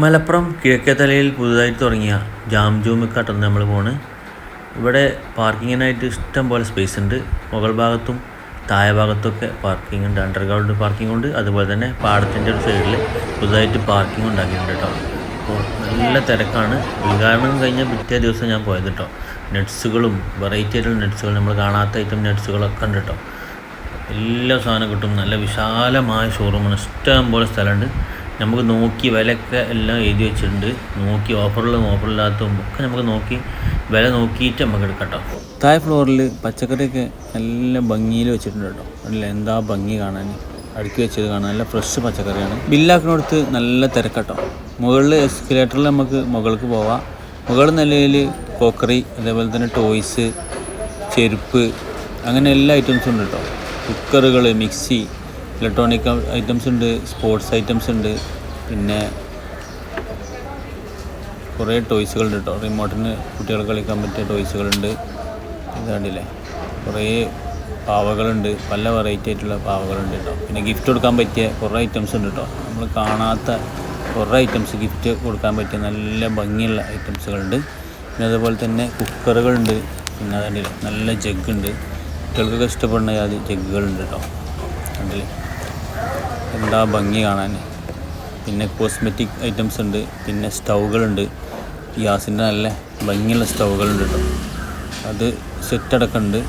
മലപ്പുറം കിഴക്കേത്തലയിൽ പുതുതായി തുടങ്ങിയ ജാം ജൂമിക്കാട്ടാണ് നമ്മൾ പോണ്. ഇവിടെ പാർക്കിങ്ങിനായിട്ട് ഇഷ്ടം പോലെ സ്പേസ് ഉണ്ട്. മുകൾ ഭാഗത്തും താഴെ ഭാഗത്തൊക്കെ പാർക്കിംഗ് ഉണ്ട്. അണ്ടർഗ്രൗണ്ട് പാർക്കിംഗ് ഉണ്ട്. അതുപോലെ തന്നെ പാടത്തിന്റെ ഒരു സൈഡിൽ പുതുതായിട്ട് പാർക്കിംഗ് ഉണ്ടാക്കിയിട്ടുണ്ട് കേട്ടോ അപ്പോൾ നല്ല തിരക്കാണ്. ഉദ്ഘാടനം കഴിഞ്ഞ പിറ്റേ ദിവസം ഞാൻ പോയത് കേട്ടോ നട്ട്സുകളും വെറൈറ്റി ആയിട്ടുള്ള നട്ട്സുകൾ നമ്മൾ കാണാത്ത ഐറ്റം നട്ട്സുകളൊക്കെ ഉണ്ട് കേട്ടോ എല്ലാ സാധനം കിട്ടും. നല്ല വിശാലമായ ഷോറൂമാണ് ഇഷ്ടം പോലെ സ്ഥലമുണ്ട്. നമുക്ക് നോക്കി വിലയൊക്കെ എല്ലാം എഴുതി വെച്ചിട്ടുണ്ട്. നോക്കി ഓഫറുള്ളതും ഓഫറില്ലാത്തതും ഒക്കെ നമുക്ക് നോക്കി വില നോക്കിയിട്ട് നമുക്ക് എടുക്കാം കേട്ടോ. താഴെ ഫ്ലോറിൽ പച്ചക്കറിയൊക്കെ നല്ല ഭംഗിയിൽ വെച്ചിട്ടുണ്ട് കേട്ടോ. അല്ല എന്താ ഭംഗി കാണാൻ. അടുക്കി വെച്ചത് കാണാൻ. നല്ല ഫ്രഷ് പച്ചക്കറിയാണ്. ബില്ലാക്കിനടുത്ത് നല്ല തിരക്കട്ടോ മുകളിൽ എസ്കലേറ്ററിൽ നമുക്ക് മുകൾക്ക് പോവാം. മുകൾ നിലയിൽ കോക്കറി അതേപോലെ തന്നെ ടോയ്സ് ചെരുപ്പ് അങ്ങനെ എല്ലാ ഐറ്റംസും ഉണ്ട് കേട്ടോ. കുക്കറുകൾ മിക്സി ഇലക്ട്രോണിക് ഐറ്റംസ് ഉണ്ട് സ്പോർട്സ് ഐറ്റംസ് ഉണ്ട്. പിന്നെ കുറേ ടോയ്സുകളുണ്ട് കേട്ടോ. റിമോട്ടിന് കുട്ടികൾ കളിക്കാൻ പറ്റിയ ടോയ്സുകളുണ്ട്. ഇതാണ്ടില്ലേ കുറേ പാവകളുണ്ട്. പല വെറൈറ്റി ആയിട്ടുള്ള പാവകളുണ്ട് കേട്ടോ. പിന്നെ ഗിഫ്റ്റ് കൊടുക്കാൻ പറ്റിയ കുറേ ഐറ്റംസ് ഉണ്ട് കേട്ടോ. നമ്മൾ കാണാത്ത കുറേ ഐറ്റംസ് ഗിഫ്റ്റ് കൊടുക്കാൻ പറ്റിയ നല്ല ഭംഗിയുള്ള ഐറ്റംസുകളുണ്ട് പിന്നെ അതുപോലെ തന്നെ കുക്കറുകളുണ്ട്. പിന്നെ അതിന്റെ നല്ല ജഗ്ഗുണ്ട് കുട്ടികൾക്കൊക്കെ ഇഷ്ടപ്പെടുന്ന ജഗ്ഗുകളുണ്ട് കേട്ടോ. കണ്ടില്ലേ? എന്താ ഭംഗി കാണാൻ? പിന്നെ കോസ്മെറ്റിക് ഐറ്റംസ് ഉണ്ട് പിന്നെ സ്റ്റൗകളുണ്ട്. ഗ്യാസിന്റെ നല്ല ഭംഗിയുള്ള സ്റ്റൗകളുണ്ട് കേട്ടോ അത് സെറ്റ് അടക്കമുണ്ട്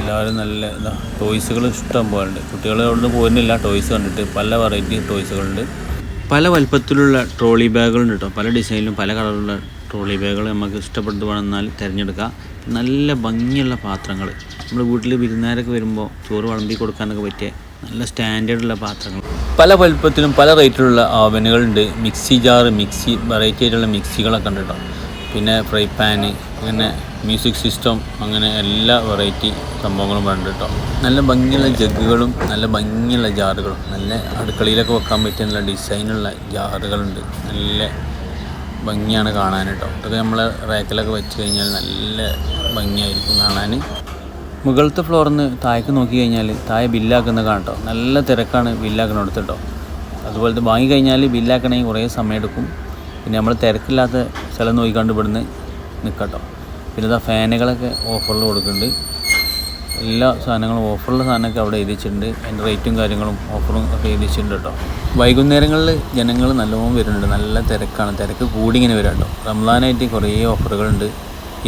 എല്ലാവരും നല്ല ഇതാ ടോയ്സുകൾ ഇഷ്ടം പോലെ ഉണ്ട് കുട്ടികൾ അവിടെ പോകുന്നില്ല ടോയ്സ് കണ്ടിട്ട്. പല വെറൈറ്റി ടോയ്സുകളുണ്ട് പല വലുപ്പത്തിലുള്ള ട്രോളി ബാഗുകളുണ്ട് കേട്ടോ പല ഡിസൈനിലും പല കളറിലുള്ള ട്രോളി ബാഗുകൾ നമുക്ക് ഇഷ്ടപ്പെട്ട് വേണമെന്നാൽ തിരഞ്ഞെടുക്കാം. നല്ല ഭംഗിയുള്ള പാത്രങ്ങൾ നമ്മൾ വീട്ടിൽ വിരുന്നുകാരൊക്കെ വരുമ്പോൾ ചോറ് വളമ്പി കൊടുക്കാനൊക്കെ പറ്റിയ നല്ല സ്റ്റാൻഡേർഡുള്ള പാത്രങ്ങൾ. പല വലുപ്പത്തിലും പല റേറ്റിലുള്ള ഓവനുകളുണ്ട്. മിക്സി ജാർ മിക്സി വെറൈറ്റി ആയിട്ടുള്ള മിക്സികളൊക്കെ ഉണ്ട് കേട്ടോ. പിന്നെ ഫ്രൈ പാന് അങ്ങനെ മ്യൂസിക് സിസ്റ്റം അങ്ങനെ എല്ലാ വെറൈറ്റി സംഭവങ്ങളും ഉണ്ട് കേട്ടോ. നല്ല ഭംഗിയുള്ള ജഗ്ഗുകളും നല്ല ഭംഗിയുള്ള ജാറുകളും നല്ല അടുക്കളയിലൊക്കെ വെക്കാൻ പറ്റിയ നല്ല ഡിസൈനുള്ള ജാറുകളുണ്ട് നല്ല ഭംഗിയാണ് കാണാൻ കേട്ടോ. ഇതൊക്കെ നമ്മൾ റാക്കിലൊക്കെ വെച്ച് കഴിഞ്ഞാൽ നല്ല ഭംഗിയായിരിക്കും കാണാൻ. മുകളിലത്തെ ഫ്ലോറിൽ നിന്ന് താഴേക്ക് നോക്കി കഴിഞ്ഞാൽ താഴെ ബില്ലാക്കുന്ന കാണട്ടോ നല്ല തിരക്കാണ് ബില്ലാക്കുന്നിടത്ത് കേട്ടോ അതുപോലത്തെ വാങ്ങി കഴിഞ്ഞാൽ ബില്ലാക്കണമെങ്കിൽ കുറേ സമയം എടുക്കും പിന്നെ നമ്മൾ തിരക്കില്ലാത്ത സ്ഥലം നോക്കിക്കാണ്ട് ഇവിടുന്ന് നിൽക്കട്ടോ പിന്നെ ഇതാ ഫാനുകളൊക്കെ ഓഫറിൽ കൊടുക്കുന്നുണ്ട് എല്ലാ സാധനങ്ങളും ഓഫറുള്ള സാധനമൊക്കെ അവിടെ എഴുതിച്ചിട്ടുണ്ട്. അതിന്റെ റേറ്റും കാര്യങ്ങളും ഓഫറും ഒക്കെ എഴുതിച്ചിട്ടുണ്ട് കേട്ടോ വൈകുന്നേരങ്ങളിൽ ജനങ്ങൾ നല്ലോണം വരുന്നുണ്ട്. നല്ല തിരക്കാണ്. തിരക്ക് കൂടി ഇങ്ങനെ വരാം കേട്ടോ റംസാനായിട്ട് കുറേ ഓഫറുകളുണ്ട്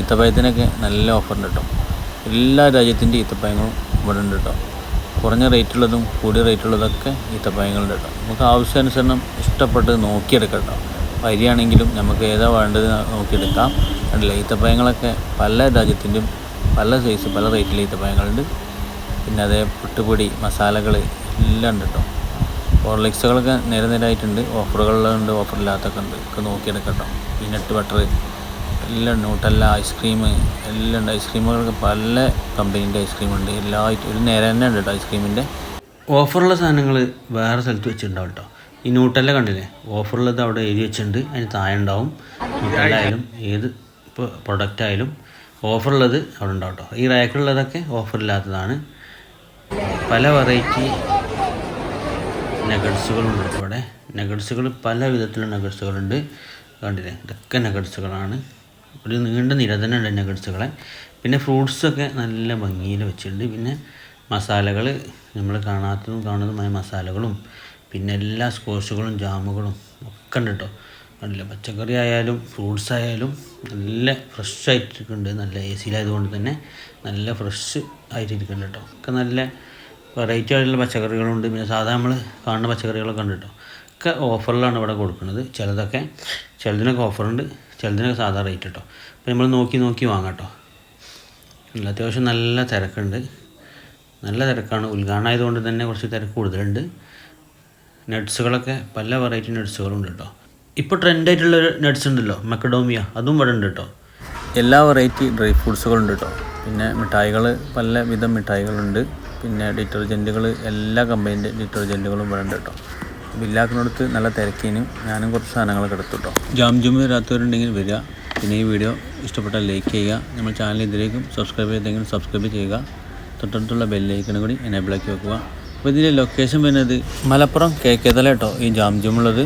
ഈത്തപ്പഴത്തിനൊക്കെ നല്ല ഓഫറുണ്ട് കേട്ടോ എല്ലാ രാജ്യത്തിന്റെ ഈത്തപ്പഴങ്ങളും ഇവിടെ ഉണ്ട് കേട്ടോ. കുറഞ്ഞ റേറ്റുള്ളതും കൂടിയ റേറ്റുള്ളതൊക്കെ ഈത്തപ്പഴങ്ങളുണ്ട് കേട്ടോ. നമുക്ക് ആവശ്യാനുസരണം ഇഷ്ടപ്പെട്ട് നോക്കിയെടുക്കാം കേട്ടോ. വരികയാണെങ്കിലും നമുക്ക് ഏതാ വേണ്ടത് നോക്കിയെടുക്കാം. കണ്ടില്ലേ ഈത്തപ്പഴങ്ങളൊക്കെ പല രാജ്യത്തിന്റെയും പല സൈസ് പല റേറ്റിലെ ഈത്തപ്പഴങ്ങളുണ്ട്. പിന്നെ അതേ പുട്ടുപൊടി മസാലകൾ എല്ലാം ഉണ്ട് കേട്ടോ. ഹോർലിക്സുകളൊക്കെ നേരെ നേരായിട്ടുണ്ട് ഓഫറുകളുണ്ട് ഓഫറില്ലാത്തൊക്കെ ഉണ്ട്. ഒക്കെ നോക്കിയെടുക്കട്ടോ കേട്ടോ. പീനട്ട് ബട്ടർ എല്ലാം ന്യൂട്ടല്ല ഐസ്ക്രീം എല്ലാം ഉണ്ട്. ഐസ്ക്രീമുകൾക്ക് പല കമ്പനീന്റെ ഐസ്ക്രീം ഉണ്ട്. എല്ലാ ഒരു നേരം തന്നെ ഉണ്ട് കേട്ടോ ഐസ്ക്രീമിന്റെ ഓഫറുള്ള സാധനങ്ങൾ വേറെ സ്ഥലത്ത് വെച്ചിട്ടുണ്ടാവും കേട്ടോ ഈ ന്യൂട്ടല്ല കണ്ടില്ലേ? ഓഫറുള്ളത് അവിടെ എഴുതി വെച്ചിട്ടുണ്ട്. അതിന് താഴെ ഉണ്ടാവും. ന്യൂട്ടല്ല ആയാലും ഏത് ഇപ്പോൾ പ്രൊഡക്റ്റ് ആയാലും ഓഫറുള്ളത് അവിടെ ഉണ്ടാവും കേട്ടോ ഈ റാക്കിലുള്ളതൊക്കെ ഓഫറില്ലാത്തതാണ് പല വെറൈറ്റി നഗഡ്സുകളുണ്ട് ഇവിടെ. നഗഡ്സുകൾ പല വിധത്തിലുള്ള നഗഡ്സുകളുണ്ട് കണ്ടില്ലേ? ഇതൊക്കെ നഗറ്റ്സുകളാണ് ഒരു നീണ്ട നിര തന്നെ ഉണ്ട് നഗറ്റ്സുകളെ പിന്നെ ഫ്രൂട്ട്സൊക്കെ നല്ല ഭംഗിയിൽ വെച്ചിട്ടുണ്ട്. പിന്നെ മസാലകൾ നമ്മൾ കാണാത്തതും കാണുന്നതുമായ മസാലകളും പിന്നെ എല്ലാ സ്കോഷുകളും ജാമുകളും ഒക്കെ ഉണ്ട് കേട്ടോ. നല്ല പച്ചക്കറി ആയാലും ഫ്രൂട്ട്സ് ആയാലും നല്ല ഫ്രഷ് ആയിട്ടിരിക്കുന്നുണ്ട്. നല്ല എ സിയിലായതുകൊണ്ട് തന്നെ നല്ല ഫ്രഷ് ആയിട്ടിരിക്കുന്നുണ്ട് കേട്ടോ. ഒക്കെ നല്ല വെറൈറ്റി ആയിട്ടുള്ള പച്ചക്കറികളുണ്ട്. പിന്നെ സാധാരണ നമ്മൾ കാണുന്ന പച്ചക്കറികളൊക്കെ ഉണ്ട് കേട്ടോ. ഒക്കെ ഓഫറിലാണ് ഇവിടെ കൊടുക്കുന്നത്. ചിലതൊക്കെ ചിലതിനൊക്കെ ഓഫറുണ്ട്. ചിലതിനൊക്കെ സാധാ റേറ്റ് കേട്ടോ അപ്പോൾ നമ്മൾ നോക്കി നോക്കി വാങ്ങാം കേട്ടോ അത്യാവശ്യം നല്ല തിരക്കുണ്ട്. നല്ല തിരക്കാണ്. ഉദ്ഘാടനം ആയതുകൊണ്ട് തന്നെ കുറച്ച് തിരക്ക് കൂടുതലുണ്ട്. നട്ട്സുകളൊക്കെ പല വെറൈറ്റി നട്ട്സുകളുണ്ട് കേട്ടോ ഇപ്പോൾ ട്രെൻഡായിട്ടുള്ള നട്ട്സ് ഉണ്ടല്ലോ മക്കഡോമിയ. അതും ഇവിടെ ഉണ്ട് കേട്ടോ എല്ലാ വെറൈറ്റി ഡ്രൈ ഫ്രൂട്ട്സുകളും ഉണ്ട് കേട്ടോ പിന്നെ മിഠായികൾ പല വിധം മിഠായികളുണ്ട്. പിന്നെ ഡിറ്റർജന്റുകൾ എല്ലാ കമ്പനീന്റെ ഡിറ്റർജന്റുകളും ഇവിടെ ഉണ്ട് കേട്ടോ ബില്ലാക്കിനടുത്ത് നല്ല തിരക്കിനും ഞാനും കുറച്ച് സാധനങ്ങളൊക്കെ എടുത്തു ജാം ജും വരാത്തവരുണ്ടെങ്കിൽ വരിക. പിന്നെ ഈ വീഡിയോ ഇഷ്ടപ്പെട്ടാൽ ലൈക്ക് ചെയ്യുക. നമ്മൾ ചാനൽ ഇതിലേക്കും സബ്സ്ക്രൈബ് ചെയ്തെങ്കിൽ സബ്സ്ക്രൈബ് ചെയ്യുക. തൊട്ടടുത്തുള്ള ബെല്ലൈക്കണും കൂടി എനേബിളാക്കി വെക്കുക. അപ്പോൾ ഇതിന്റെ ലൊക്കേഷൻ വരുന്നത് മലപ്പുറം കേക്കേതല കേട്ടോ ഈ ജാം ജും ഉള്ളത്.